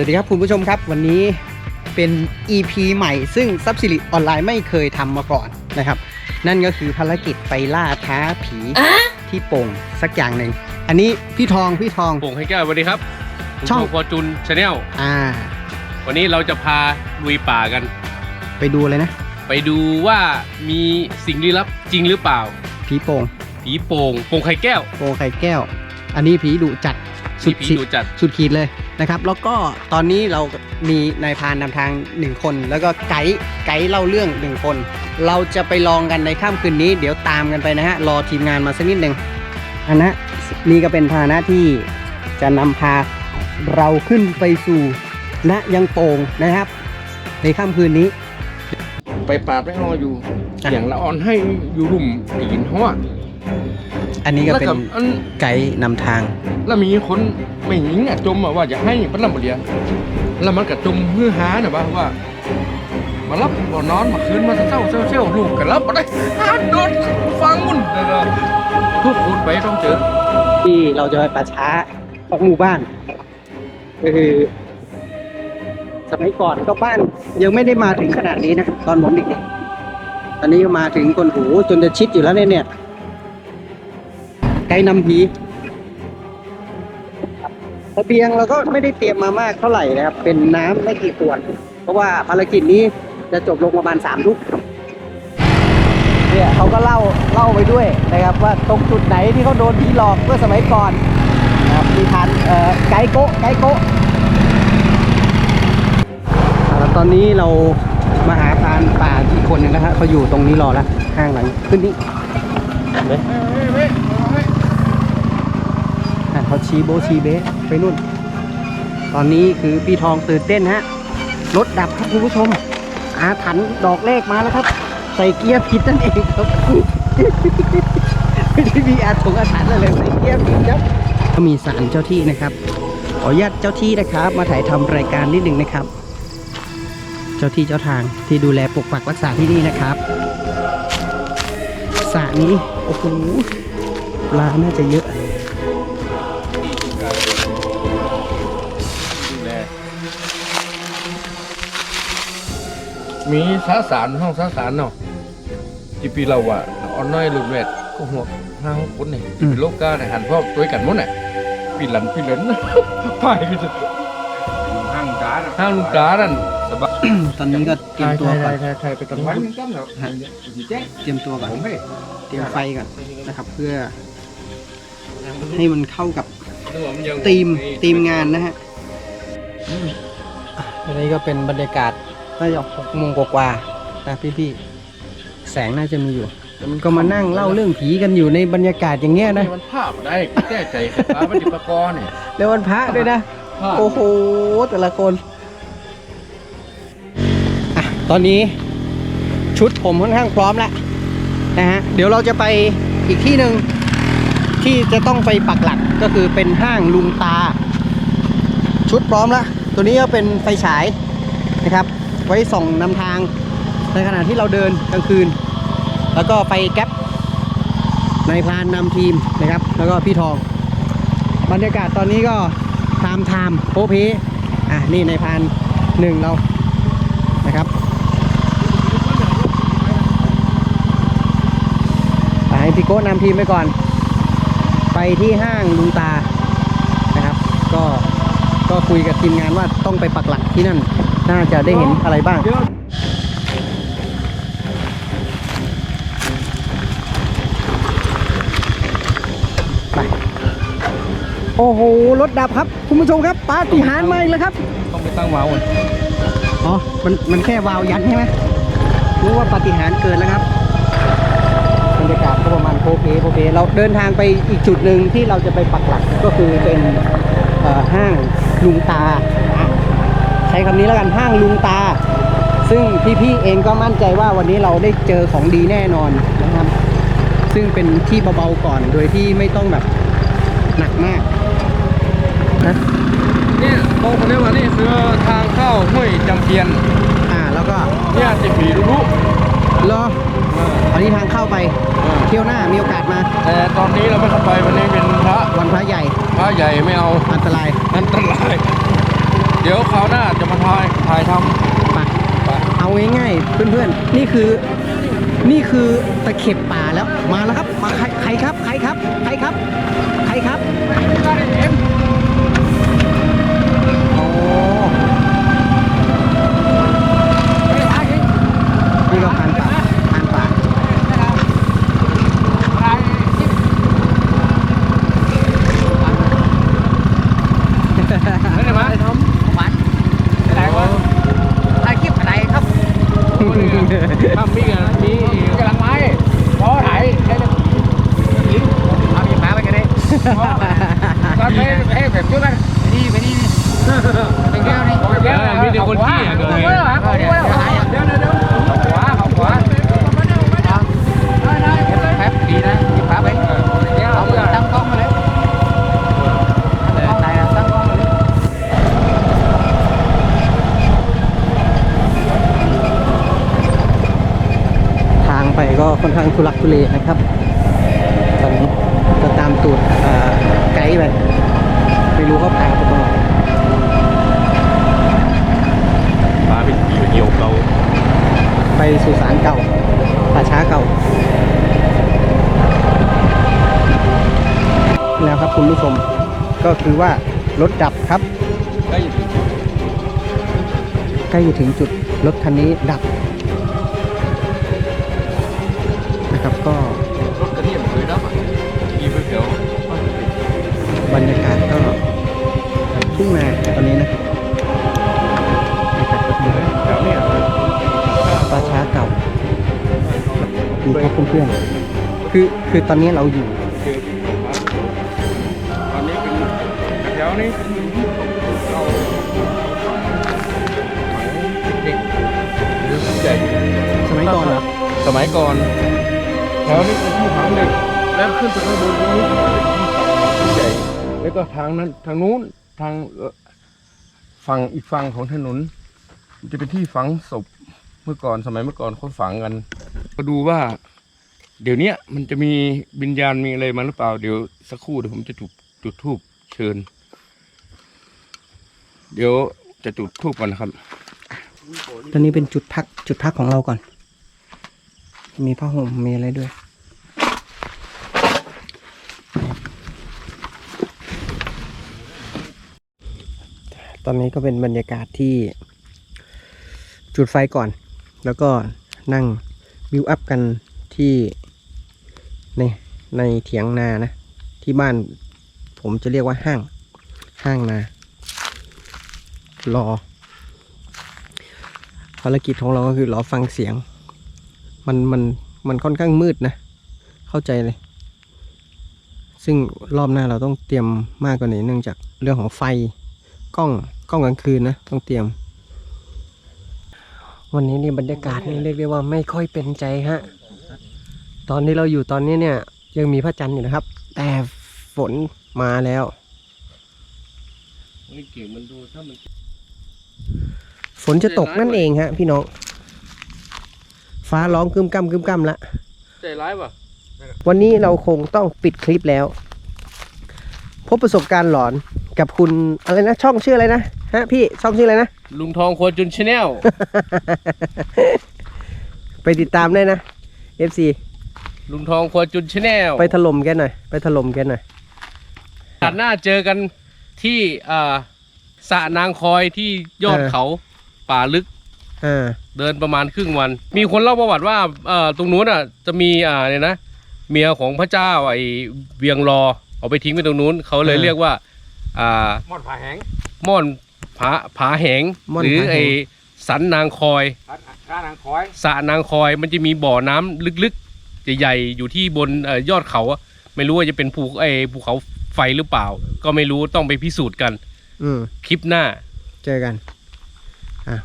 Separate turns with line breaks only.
วัสดีครับคุณผู้ชมครับวันนี้เป็น EP ใหม่ ซึ่งซับซิลิออนไลน์ไม่เคยทำมาก่อนนะครับ นั่นก็คือภารกิจไปล่าท้าผีที่โป่งสักอย่างหนึ่งอันนี้พี่ทองพี่ทอง
โป่งให้แก้วสวัสดีครับผม
ช่อง
ฟอร์จูนชาแนล
อ่า
วันนี้เราจะพาลุยป่ากัน
ไปดูเลยนะ
ไปดูว่ามีสิ่งลี้ลับจริงหรือเปล่า
ผีโป่ง
ผีโป่งโป่งไข่แก้ว
โป่งไข่แก้ว อันนี้ผีดุจัด สุ
มี
ด
ผี
ขีด
ดูจัด
สุดขีดเลยนะครับแล้วก็ตอนนี้เรามีนายพรานนำทางหนึ่งคน แล้วก็ไกด์ไกด์เล่าเรื่องหนึ่งคน เราจะไปลองกันในค่ำคืนนี้ เดี๋ยวตามกันไปนะฮะรอทีมงานมาสักนิดหนึ่งอันนะนี่ก็เป็นพาหนะที่จะนำพาเราขึ้นไปสู่ณยังโป่งนะครับ ในค่ำคืนนี้
ไปปาดไม่เอาอยู่
อะ
อย่างละออนให้อยู่รุ่มตีนหัว
อันนี้ก็
แล้ว
เป็น
กับอัน
ไกด์นำทาง
แล้วมีคนไม่หญิงอะจมอะว่าอยากให้ปันลำบเรียแล้วมันก็จมฮือหาน่ะว่าว่า มารับบ่นอนมาคืนมาเศร้าเศร้าเศร้าลูกกันรับบ่ได้หาโดนฟังมุ่นเด้อทุกคนไปต้องเจอ
ที่เราจะไปป่าช้าของหมู่บ้านก็คือสมัยก่อนก็บ้านยังไม่ได้มาถึงขนาดนี้นะตอนผมเด็กๆตอนนี้มาถึงคนหูจนจะชิดอยู่แล้วเนี่ยไกด์นำผี เบียงเราก็ไม่ได้เตรียมมามากเท่าไหร่นะครับ เป็นน้ำไม่กี่ขวด เพราะว่าภารกิจนี้จะจบลงประมาณสามทุ่มเนี่ยเขาก็เล่าเล่าไปด้วยนะครับ ว่าตรงจุดไหนที่เขาโดนผีหลอกเมื่อสมัยก่อนนะครับมีทานเอ่อไกด์โกไกด์โกแล้วตอนนี้เรามาหาพรานป่าอีกคนหนึงนะฮะเขาอยู่ตรงนี้รอแล้วข้างหลังขึ้นนี่เห็นไหม เขาชี้โบชี้เบะไปนู่น ตอนนี้คือพี่ทองตื่นเต้นฮะ รถดับครับคุณผู้ชม อาถรรพ์ดอกเลขมาแล้วครับ ใส่เกียร์ผิดนั่นเองครับ ไม่ได้มีอาถงอาถรรพ์อะไรเลยใส่เกียร์ผิดครับก็มีสารเจ้าที่นะครับ ขออนุญาตเจ้าที่นะครับ มาถ่ายทำรายการนิดหนึ่งนะครับ เจ้าที่เจ้าทางที่ดูแลปกปักรักษาที่นี่นะครับสระนี้โอ้โหปลาน่าจะเยอะ
มีสาสารห้องสาสารเนาะที่ปีเราอะออนน้อยหลุดแวดก็หัวห้าหกคนนี่
อืม
โลกกาเนี่ยหันพ่อตัวกันหมดน่ะปีหลันปีเหลินไปก็จะ
ห้างจ้า
ห้างลุงกานั่นสบาย
ตอนนี้ก็เตรียมตัวก่อน
ใช่ใช่ไปตอน
วั
นั้นน
นึงก็เหรอแจ้ง
เตรียมตัวก่อน
ผมไม่
เตรียมไฟก่อนนะครับ เพื่อ ให้มันเข้ากับ
ยัง
ธีมธีมงานนะฮะอะอันนี้ก็เป็นบรรยากาศ น่าจะหกโมงกว่าๆนะพี่ๆแสงน่าจะมีอยู่ก็มานั่งเล่าเรื่องผีกันอยู่ในบรรยากาศอย่างเงี้ยนะ
มันภาพได้แก้ใจขัดฟ้าปฏิปกรณ์เนี่ย
แล้ววันพระด้วยนะ
ภาพ
โอ้โห แต่ละคนอะตอนนี้ชุดผมค่อนข้างพร้อมแล้วนะฮะ เดี๋ยวเราจะไปอีกที่หนึ่งที่จะต้องไปปักหลักก็คือเป็นห้างลุงตา ชุดพร้อมแล้ว ตัวนี้ก็เป็นไฟฉายนะครับ ไว้ส่องนำทาง ในขณะที่เราเดินกลางคืน แล้วก็ไฟแก๊ปนายพรานนำทีมนะครับ แล้วก็พี่ทอง บรรยากาศตอนนี้ก็ไทม์ไทม์โพเพอะนี่ในพานหนึ่งเรานะครับไปให้พี่โก้นำทีมไปก่อน ไปที่ห้างลุงตานะครับ ก็ก็คุยกับทีมงานว่าต้องไปปักหลักที่นั่น น่าจะได้เห็นอะไรบ้างไปโอ้โห รถดับครับ คุณผู้ชมครับ ปาฏิหาริย์มาอีกแล้วครับ
ต้องไปตั้งวาล์วก่อน
อ๋อ มันมันแค่วาล์วยันใช่ไหมรู้ว่าปาฏิหาริย์เกิดแล้วครับบรรยากาศก็ประมาณโพเพโพเพเราเดินทางไปอีกจุดหนึ่งที่เราจะไปปักหลักก็คือเป็นเอ่อห้างลุงตาอะ ใช้คำนี้แล้วกันห้างลุงตา ซึ่งพี่ๆเองก็มั่นใจว่าวันนี้เราได้เจอของดีแน่นอนนะครับ ซึ่งเป็นที่เบาๆก่อนโดยที่ไม่ต้องแบบหนักมากนะ
เนี่ยตรงคนนี้ว่านี่คือทางเข้าห้วยจำเพียน
อ่าแล้วก็
เนี่ยติดผีรู้
รออันนี้ทางเข้าไปเที่ยวหน้ามีโอกาสมา
แต่ตอนนี้เราไม่เข้าไปวันนี้เป็นพระ
วันพระใหญ่
พระใหญ่ไม่เอา
อันตราย
อันตราย เดี๋ยวคราวหน้าจะมาถ่ายถ่ายทำ
ไปเอาง่ายๆเพื่อนๆ นี่คือ นี่คือตะเข็บป่าแล้วมาแล้วครับ มาใครใครครับ ใครครับ ใครครับ ใครครับ
ทำมีกันมี
กำลังไม้พอถ่ายให้เลยยิงเอาอีกมาไปกันเลยตอนไปให้แบบช่วยกันนี่ไปนี่นี่เป็นแก้วนี่
เออมีแต่คนขี้อะเล
ย ไป
ก็ค่อนข้างทุลักทุเลนะครับตอนนี้ก็ตามตูดเอ่อไกด์ไปไม่รู้เขาพาไปตรงไหน
ปลาเป็นเหี่ยวเก่า
ไปสุสานเก่าป่าช้าเก่า แล้วครับคุณผู้ชมก็คือว่ารถดับครับ
ได้ยิน
ใกล้จะถึงจุดรถคันนี้ดับ ก็
รถกระเทียมเคยรับอะมีไปเดี๋ยว
บรรยากาศก็ทุ่งนาตอนนี้นะบรรยากาศก็ทุ่งนา
แถวเนี้ย
ป่าช้าเก่าดูครับเพื่อนๆคือคือตอนนี้เราอยู่
ตอนนี้เป็นแถวนี้เราเด็กหรือผู้ใหญ่
สมัยก่อนเหรอ
สมัยก่อนแถวนี้เป็นที่ฝังเด็กแล้วขึ้นไปข้างบนตรงนี้เป็นที่ฝังผู้ใหญ่แล้วก็ทางนั้นทางนู้นทางเอ่อฝั่งอีกฝั่งของถนนมันจะเป็นที่ฝังศพเมื่อก่อนสมัยเมื่อก่อนเขาฝังกัน ก็ดูว่า เดี๋ยวเนี้ยมันจะมีวิญญาณมีอะไรมาหรือเปล่า เดี๋ยวสักครู่เดี๋ยวผมจะจุดจุดทูบเชิญ เดี๋ยวจะจุดทูบก่อนนะครับ
ตอนนี้เป็นจุดพักจุดพักของเราก่อน มีผ้าห่มมีอะไรด้วย ตอนนี้ก็เป็นบรรยากาศที่จุดไฟก่อน แล้วก็นั่งวิวอัพกันที่ในในเถียงนานะ ที่บ้านผมจะเรียกว่าห้าง ห้างนารอภารกิจของเราก็คือรอฟังเสียง มันมันมันค่อนข้างมืดนะ เข้าใจเลย ซึ่งรอบหน้าเราต้องเตรียมมากกว่านี้เนื่องจากเรื่องของไฟกล้องกล้องกลางคืนนะ ต้องเตรียม วันนี้นี่บรรยากาศนี่เรียกได้ว่าไม่ค่อยเป็นใจฮะ ตอนที่เราอยู่ตอนนี้เนี่ย ยังมีพระจันทร์อยู่นะครับ แต่ฝนมาแล้ว
เก่งมันดูถ้ามัน
ฝนจะตกนั่นเองฮะพี่น้อง ฟ้าร้องกึมกำกึมกำละ
ใจร้ายป่ะ
วันนี้เราคงต้องปิดคลิปแล้ว พบประสบการณ์หลอนกับคุณอะไรนะ ช่องชื่ออะไรนะฮะพี่ช่องชื่ออะไรนะ
ลุงทองครัวจุนชาแนล
ไปติดตามได้นะ FC
ลุงทองครัวจุนชาแนล
ไปถล่มแกหน่อยไปถล่มแกหน่อย
ตัดหน้าเจอกันที่อ่าสระนางคอยที่ยอด
เออ
เขาป่าลึก
อ่า
เดินประมาณครึ่งวัน มีคนเล่าประวัติว่าเอ่อตรงนู้นอะ จะมีอ่าเนี่ยนะเมียของพระเจ้าไอ้เวียงรอเอาไปทิ้งไว้ตรงนู้นเขาเลย
เออ
เรียกว่า อ่า
มอดผาแหง
ม่อนผาผาแหง
ม่อน
หรือ
ผาแหง
ไอ้สันนางคอย
ร้านนางคอย
สระนางคอย มันจะมีบ่อน้ำลึกๆใหญ่ๆอยู่ที่บนเอ่อยอดเขาอะไม่รู้ว่าจะเป็นภูไอ้ภูเขาไฟหรือเปล่า ก็ไม่รู้ต้องไปพิสูจน์กัน
อืม
คลิปหน้า
เจอกัน อะ